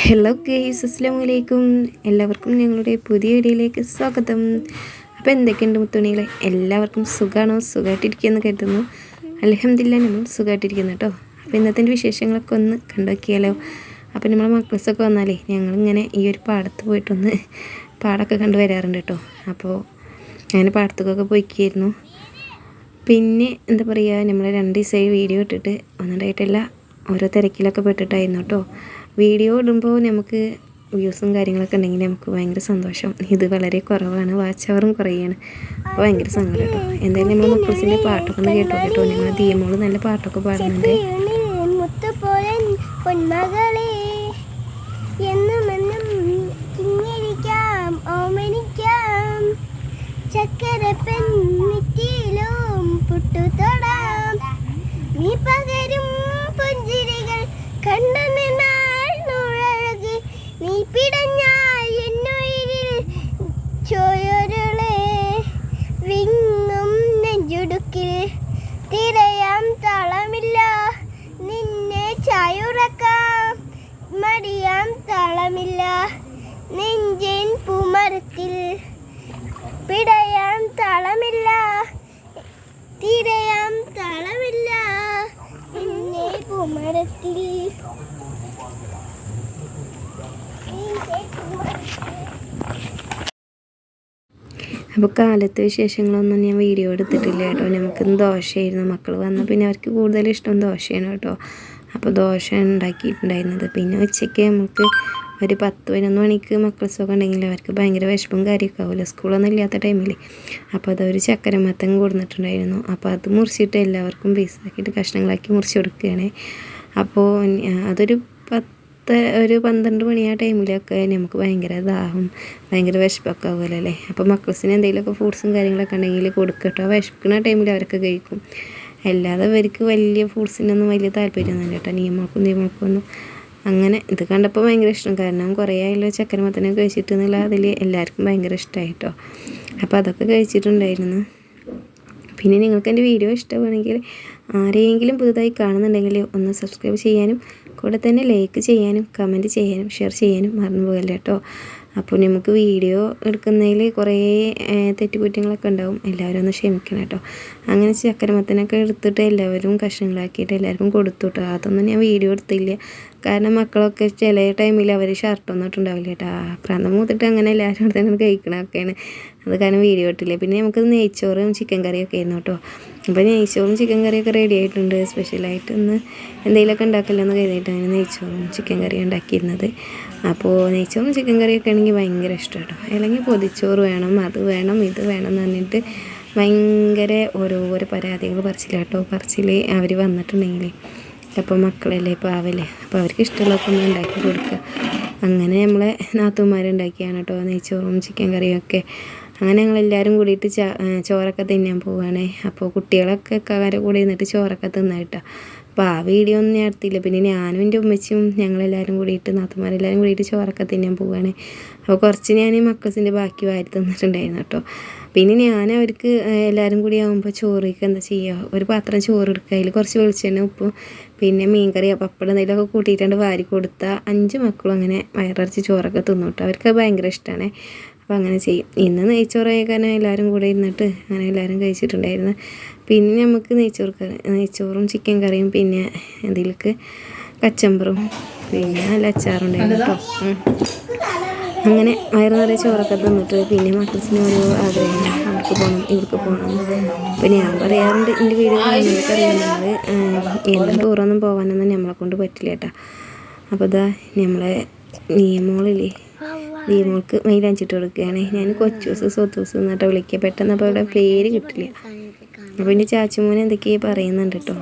Hello guys അസ്സാം വലൈക്കും എല്ലാവർക്കും ഞങ്ങളുടെ പുതിയ വീഡിയോയിലേക്ക് സ്വാഗതം. അപ്പോൾ എന്തൊക്കെയുണ്ട് മുത്തുണികളെ എല്ലാവർക്കും സുഖമാണോ സുഖമായിട്ടിരിക്കുമെന്ന് കരുതുന്നു. അലഹമില്ല നമ്മൾ സുഖമായിട്ടിരിക്കുന്നു കേട്ടോ. അപ്പോൾ ഇന്നത്തെ വിശേഷങ്ങളൊക്കെ ഒന്ന് കണ്ടുനോക്കിയാലോ? അപ്പോൾ നമ്മളെ മക്കൾസൊക്കെ വന്നാലേ ഞങ്ങളിങ്ങനെ ഈ ഒരു പാടത്ത് പോയിട്ടൊന്ന് പാടമൊക്കെ കണ്ടു വരാറുണ്ട് കേട്ടോ. അപ്പോൾ അങ്ങനെ പാടത്തേക്കൊക്കെ പോയിക്കായിരുന്നു. പിന്നെ എന്താ പറയുക നമ്മൾ രണ്ട് ദിവസമായി വീഡിയോ ഇട്ടിട്ട് ഒന്നുണ്ടായിട്ടില്ല ഓരോ തിരക്കിലൊക്കെ പെട്ടിട്ടായിരുന്നു കേട്ടോ. വീഡിയോ ഇടുമ്പോൾ നമുക്ക് വ്യൂസും കാര്യങ്ങളൊക്കെ ഉണ്ടെങ്കിൽ നമുക്ക് ഭയങ്കര സന്തോഷം. ഇത് വളരെ കുറവാണ്. വാച്ച് അവറും കുറയാണ്. അപ്പോൾ ഭയങ്കര സങ്കടം കേട്ടോ. എന്തായാലും നമ്മൾ മുക്കളസിന്റെ പാട്ടൊക്കെ ഒന്ന് കേട്ടോ കേട്ടോ. ഞങ്ങൾ തീയമോൾ നല്ല പാട്ടൊക്കെ പാടുന്നുണ്ട്. പൊന്മകളെ പിടയാം താളമില്ല. തിരയാം താളമില്ല. പിന്നെ കുമരത്തിൽ. അപ്പോൾ കാലത്തെ വിശേഷങ്ങളൊന്നും ഞാൻ വീഡിയോ എടുത്തിട്ടില്ല കേട്ടോ. നമുക്ക് ദോശയായിരുന്നു. മക്കൾ വന്ന പിന്നെ അവർക്ക് കൂടുതൽ ഇഷ്ടം ദോശയാണ് കേട്ടോ. അപ്പോൾ ദോശ ഉണ്ടാക്കിയിട്ടുണ്ടായിരുന്നത്. പിന്നെ ഉച്ചയ്ക്ക് നമുക്ക് ഒരു പത്ത് പതിനൊന്ന് മണിക്ക് മക്കൾസൊക്കെ ഉണ്ടെങ്കിൽ അവർക്ക് ഭയങ്കര വിഷമം കാര്യമൊക്കെ ആവില്ല സ്കൂളൊന്നും ഇല്ലാത്ത ടൈമിൽ അപ്പോൾ അതൊരു ചക്കരമത്തം കൊടുത്തിട്ടുണ്ടായിരുന്നു അപ്പോൾ അത് മുറിച്ചിട്ട് എല്ലാവർക്കും പീസാക്കിയിട്ട് കഷ്ണങ്ങളാക്കി മുറിച്ച് കൊടുക്കുകയാണ്. അപ്പോൾ അതൊരു പത്ത് ഒരു പന്ത്രണ്ട് മണി ആ ടൈമിലൊക്കെ നമുക്ക് ഭയങ്കര ദാഹം ഭയങ്കര വിശപ്പൊക്കെ ആവുമല്ലോ അല്ലേ? അപ്പോൾ മക്കൾസിന് എന്തെങ്കിലുമൊക്കെ ഫ്രൂട്ട്സും കാര്യങ്ങളൊക്കെ ഉണ്ടെങ്കിൽ കൊടുക്കട്ടോ. വിശക്കുന്ന ടൈമിൽ അവരൊക്കെ കഴിക്കും. അല്ലാതെ അവർക്ക് വലിയ ഫ്രൂട്ട്സിനൊന്നും വലിയ താല്പര്യമൊന്നും ഇല്ല കേട്ടോ നിയമൾക്കും നിയമൾക്കും ഒന്നും അങ്ങനെ ഇത് കണ്ടപ്പോൾ ഭയങ്കര ഇഷ്ടം. കാരണം കുറേ ആയല്ലോ ചക്കരമത്തനെ കഴിച്ചിട്ടെന്നുള്ള അതിൽ എല്ലാവർക്കും ഭയങ്കര ഇഷ്ടമായി കേട്ടോ അപ്പോൾ അതൊക്കെ കഴിച്ചിട്ടുണ്ടായിരുന്നു. പിന്നെ നിങ്ങൾക്ക് എന്റെ വീഡിയോ ഇഷ്ടമാണെങ്കിൽ ആരെയെങ്കിലും പുതുതായി കാണുന്നുണ്ടെങ്കിൽ ഒന്ന് സബ്സ്ക്രൈബ് ചെയ്യാനും കൂടെ തന്നെ ലൈക്ക് ചെയ്യാനും കമന്റ് ചെയ്യാനും ഷെയർ ചെയ്യാനും മറന്നു പോകല്ലേ കേട്ടോ അപ്പോൾ നമുക്ക് വീഡിയോ എടുക്കുന്നതിൽ കുറേ തെറ്റുകുറ്റങ്ങളൊക്കെ ഉണ്ടാവും. എല്ലാവരും ഒന്ന് ക്ഷമിക്കണം കേട്ടോ. അങ്ങനെ ചക്കരമത്തനൊക്കെ എടുത്തിട്ട് എല്ലാവരും കഷ്ണങ്ങളാക്കിയിട്ട് എല്ലാവർക്കും കൊടുത്തു കേട്ടോ. അതൊന്നും ഞാൻ വീഡിയോ എടുത്തില്ല. കാരണം മക്കളൊക്കെ ചില ടൈമിൽ അവർ ഷർട്ടൊന്നും ഇട്ടുണ്ടാവില്ല കേട്ടോ. പ്രാന്തം മൂത്തിട്ട് അങ്ങനെ എല്ലാവരും തന്നെ കഴിക്കണമൊക്കെയാണ് അത് കാരണം വീഡിയോ ഇട്ടില്ല. പിന്നെ നമുക്ക് നെയ്ച്ചോറും ചിക്കൻ കറിയൊക്കെ ആയിരുന്നു കേട്ടോ. അപ്പോൾ നെയ്ച്ചോറും ചിക്കൻ കറിയൊക്കെ റെഡി ആയിട്ടുണ്ട്. സ്പെഷ്യലായിട്ട് ഒന്ന് എന്തെങ്കിലുമൊക്കെ ഉണ്ടാക്കില്ലെന്ന് കരുതിയിട്ടാണ് നെയ്ച്ചോറും ചിക്കൻ കറിയും ഉണ്ടാക്കിയിരുന്നത്. അപ്പോൾ നെയ്ച്ചോറും ചിക്കൻ കറിയൊക്കെ ആണെങ്കിൽ ഭയങ്കര ഇഷ്ടം കേട്ടോ അല്ലെങ്കിൽ പൊതിച്ചോറ് വേണം അത് വേണം ഇത് വേണം എന്ന് പറഞ്ഞിട്ട് ഭയങ്കര ഓരോ ഓരോ പരാതികൾ പറിച്ചില്ല കേട്ടോ പറിച്ചിൽ അവർ വന്നിട്ടുണ്ടെങ്കിൽ അപ്പോൾ മക്കളല്ലേ പാവല്ലേ അപ്പോൾ അവർക്ക് ഇഷ്ടമുള്ളതൊക്കെ ഒന്ന് ഉണ്ടാക്കി കൊടുക്കുക അങ്ങനെ നമ്മളെ നാത്തൂന്മാരുണ്ടാക്കിയാണ് കേട്ടോ നെയ്ച്ചോറും ചിക്കൻ കറിയൊക്കെ അങ്ങനെ ഞങ്ങളെല്ലാവരും കൂടിയിട്ട് ചോറൊക്കെ തിന്നാൻ പോവുകയാണ് അപ്പോൾ കുട്ടികളൊക്കെ കാരെ കൂടെ ഇരുന്നിട്ട് ചോറൊക്കെ തിന്നായിട്ടാ അപ്പോൾ ആ വീഡിയോ ഒന്നും ഞാൻ പിന്നെ ഞാനും എന്റെ ഉമ്മച്ചിയും ഞങ്ങളെല്ലാവരും കൂടിയിട്ട് നാത്തുമാരെല്ലാവരും കൂടിയിട്ട് ചോറൊക്കെ തിന്നാൻ പോവുകയാണ് അപ്പോൾ കുറച്ച് ഞാൻ ഈ മക്കസിന്റെ ബാക്കി വാരി തന്നിട്ടുണ്ടായിരുന്നു കേട്ടോ. പിന്നെ ഞാൻ അവർക്ക് എല്ലാവരും കൂടി ആകുമ്പോൾ ചോറിക്ക് എന്താ ചെയ്യുക ഒരു പാത്രം ചോറ് എടുക്കുക അതിൽ കുറച്ച് വെളിച്ചെണ്ണ ഉപ്പ് പിന്നെ മീൻകറി പപ്പടം എന്തെങ്കിലുമൊക്കെ കൂട്ടിയിട്ടുണ്ട് വാരി കൊടുത്താൽ അഞ്ച് മക്കളും അങ്ങനെ വയറിറച്ച് ചോറൊക്കെ തിന്നു കേട്ടോ. അവർക്ക് ഭയങ്കര ഇഷ്ടമാണ് അപ്പോൾ അങ്ങനെ ചെയ്യും. ഇന്ന് നെയ്ച്ചോറായ കാരണം എല്ലാവരും കൂടെ ഇരുന്നിട്ട് അങ്ങനെ എല്ലാവരും കഴിച്ചിട്ടുണ്ടായിരുന്നു. പിന്നെ നമുക്ക് നെയ്ച്ചോറ് കറി നെയ്ച്ചോറും ചിക്കൻ കറിയും പിന്നെ എന്തെങ്കിലും കച്ചമ്പറും പിന്നെ നല്ല അച്ചാറുണ്ടായിരുന്നു കേട്ടോ. അങ്ങനെ വയറ് നിറയെ ചോറൊക്കെ തന്നിട്ട് പിന്നെ മക്കൾസിന് ഒരു ആഗ്രഹം അവർക്ക് പോകണം ഇവർക്ക് പോകണം അപ്പോൾ ഞാൻ പറയാറുണ്ട് എന്റെ വീഡിയോ കാണുന്നവർക്ക് അറിയാം നമ്മൾ എന്തും ടൂറൊന്നും പോകാനൊന്നും നമ്മളെ കൊണ്ട് പറ്റില്ല കേട്ടോ അപ്പോൾ ഇതാ നമ്മളെ നിയമോളില്ലേ? നിയമോൾക്ക് മൈലാഞ്ചിട്ട് കൊടുക്കുകയാണ്. ഞാൻ കൊച്ചു ദിവസം സ്വത്ത് ദിവസം എന്നിട്ട് വിളിക്കുക പെട്ടെന്ന് അപ്പോൾ അവിടെ പേര് കിട്ടില്ല. അപ്പോൾ എന്റെ ചാച്ചുമോൻ എന്തൊക്കെയാണ് പറയുന്നുണ്ട് കേട്ടോ.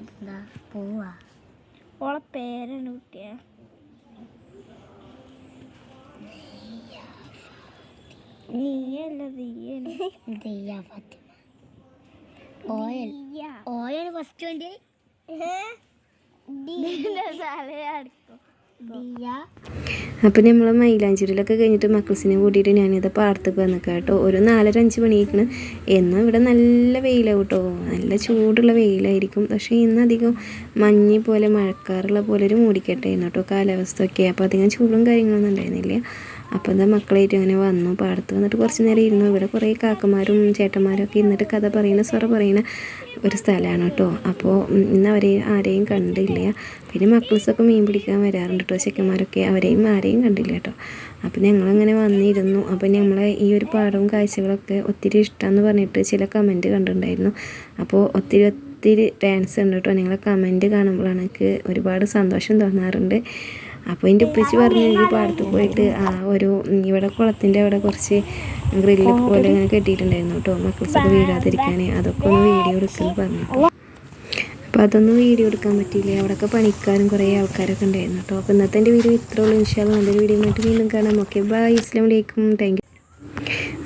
എന്താ? ഓളെ പേരാണ് കുട്ടിയ? നീയല്ല നീയാണ് ദിയ ഫാത്തിമ. ഓയൽ ഓയൽ ഫസ്റ്റ് വേണ്ടി ദിയ അപ്പോൾ നമ്മൾ മൈലാഞ്ചൂരിലൊക്കെ കഴിഞ്ഞിട്ട് മക്കൾസിനെ കൂട്ടിയിട്ട് ഞാനിത് പാടത്തേക്ക് വന്നു കേട്ടോ. ഒരു നാലര അഞ്ച് മണിയേക്കണ്. എന്നും ഇവിടെ നല്ല വെയിലാണ് കേട്ടോ. നല്ല ചൂടുള്ള വെയിലായിരിക്കും. പക്ഷേ ഇന്ന് അധികം മഞ്ഞ് പോലെ മഴക്കാറുള്ള പോലെ ഒരു മൂടിക്കെട്ടായിരുന്നു കേട്ടോ കാലാവസ്ഥ ഒക്കെ അപ്പോൾ അധികം ചൂടും കാര്യങ്ങളൊന്നും ഉണ്ടായിരുന്നില്ല. അപ്പോൾ എന്താ മക്കളായിട്ട് അങ്ങനെ വന്നു. പാടത്ത് വന്നിട്ട് കുറച്ച് നേരം ഇരുന്നു. ഇവിടെ കുറേ കാക്കമാരും ചേട്ടന്മാരും ഒക്കെ ഇരുന്നിട്ട് കഥ പറയുന്ന സ്വറ പറയുന്ന ഒരു സ്ഥലമാണ് കേട്ടോ. അപ്പോൾ ഇന്ന് അവരെ ആരെയും കണ്ടില്ല. പിന്നെ മക്കൾസൊക്കെ മീൻ പിടിക്കാൻ വരാറുണ്ട് കേട്ടോ. ചെക്കന്മാരൊക്കെ അവരെയും ആരെയും കണ്ടില്ല കേട്ടോ. അപ്പോൾ ഞങ്ങളങ്ങനെ വന്നിരുന്നു. അപ്പോൾ ഞങ്ങളെ ഈ ഒരു പാടവും കാഴ്ചകളൊക്കെ ഒത്തിരി ഇഷ്ടമെന്ന് പറഞ്ഞിട്ട് ചില കമന്റ് കണ്ടിട്ടുണ്ടായിരുന്നു. അപ്പോൾ ഒത്തിരി ഒത്തിരി ഡാൻസ് ഉണ്ട് കേട്ടോ. നിങ്ങളെ കമന്റ് കാണുമ്പോഴാണ് എനിക്ക് ഒരുപാട് സന്തോഷം തോന്നാറുണ്ട്. അപ്പോൾ എന്റെ ഉപ്പച്ചി പറഞ്ഞു ഈ പാടത്ത് പോയിട്ട് ആ ഒരു ഇവിടെ കുളത്തിന്റെ അവിടെ കുറച്ച് ഗ്രില്ല് പോലെ ഇങ്ങനെ കെട്ടിയിട്ടുണ്ടായിരുന്നു കേട്ടോ. മക്കൾസൊക്കെ വീഴാതിരിക്കാൻ അതൊക്കെ ഒന്ന് വീഡിയോ എടുക്കുമെന്ന് പറഞ്ഞു അപ്പോൾ അതൊന്നും വീഡിയോ എടുക്കാൻ പറ്റിയില്ല. അവിടെയൊക്കെ പണിക്കാരും കുറേ ആൾക്കാരൊക്കെ ഉണ്ടായിരുന്നു കേട്ടോ. അപ്പോൾ ഇന്നത്തെ എന്റെ വീഡിയോ ഇത്രേ ഉള്ളൂ. ഇൻഷാല്ല നല്ലൊരു വീഡിയോ ആയിട്ട് വീണ്ടും കാണാം. ഓക്കെ ബൈ ഇസ്ലാം വലൈക്കും താങ്ക് യു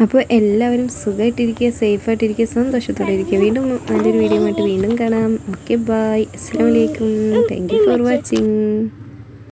അപ്പോൾ എല്ലാവരും സുഖമായിട്ടിരിക്കുക സേഫായിട്ടിരിക്കുക സന്തോഷത്തോടെ ഇരിക്കുക. വീണ്ടും നല്ലൊരു വീഡിയോ ആയിട്ട് വീണ്ടും കാണാം. ഓക്കെ ബൈ അസ്സാം വലൈക്കും താങ്ക് യു ഫോർ വാച്ചിങ്